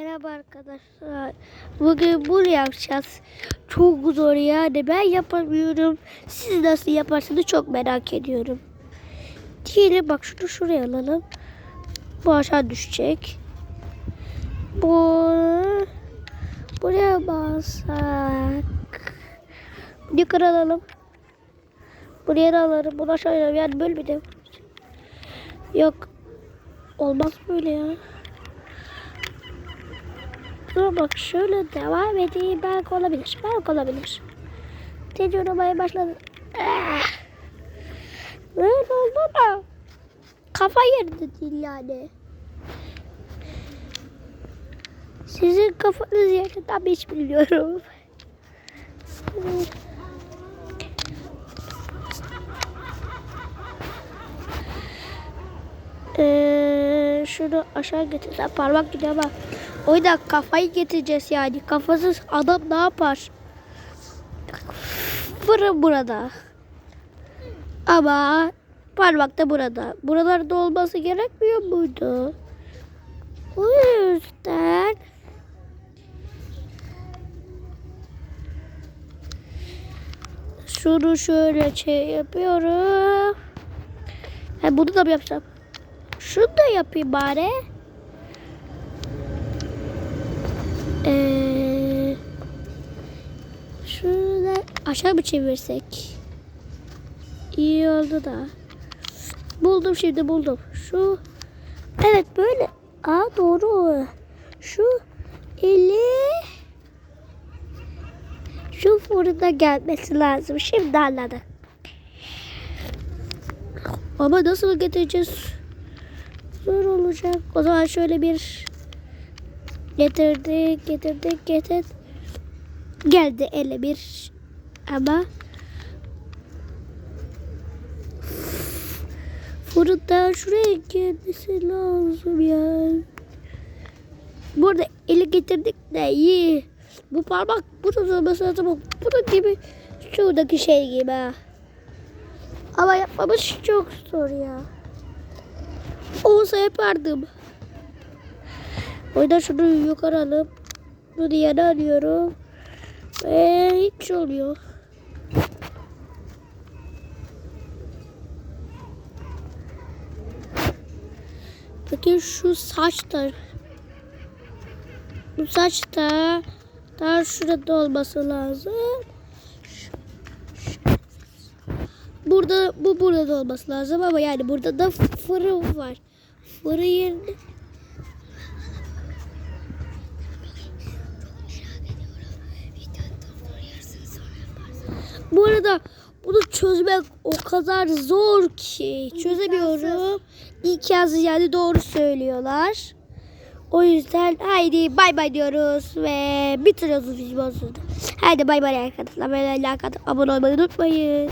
Merhaba arkadaşlar. Bugün bunu yapacağız. Çok zor yani. Ben yapamıyorum. Siz nasıl yaparsınız çok merak ediyorum. Diyelim bak şunu şuraya alalım. Bu aşağı düşecek. Bu buraya bassak. Bunu yukarı alalım. Buraya da alalım. Bunu aşağıya yani böyle bir de. Yok. Olmaz böyle ya. Dur bak şöyle devam edeyim. Belki olabilir. Belki olabilir. Tecrübeye başladı. Ah! Böyle oldu da. Kafa yerinde değil yani. Sizin kafanız tabii hiç bilmiyorum. Ee, şunu aşağı getirsen parmak gidiyor ama o yüzden kafayı getireceğiz yani. Kafasız adam ne yapar? Fırın burada. Ama parmak da burada. Buralarda olması gerekmiyor muydu? O yüzden şunu şöyle şey yapıyorum. Ha, bunu da mı yapacağım? Şunu da yapayım bari. Ee, şuradan aşağı mı çevirsek? İyi oldu da. Buldum şimdi buldum. Şu evet böyle. Aa doğru. Şu eli şu fırına gelmesi lazım. Şimdi anladım. Ama nasıl getireceğiz? Zor olacak. O zaman şöyle bir getirdik, getirdik, getirdik. Geldi ele bir ama fırından şuraya gelmesi lazım ya. Burada eli getirdik de iyi. Bu parmak burada olması lazım. Bunun gibi şuradaki şey gibi. Ama yapmamız çok zor ya. Olsa yapardım. O yüzden şunu yukarı alıp bunu yana alıyorum. Ve hiç şey oluyor. Bakın şu saç bu saç da daha şurada olması lazım. Burada bu burada da olması lazım ama yani burada da fırın var. Yerine Bu arada bunu çözmek o kadar zor ki çözemiyorum. İlk yazı yani doğru söylüyorlar. O yüzden haydi bay bay diyoruz ve bitiriyoruz videomuzu. Haydi bay bay arkadaşlar. Böyle like atıp abone olmayı unutmayın.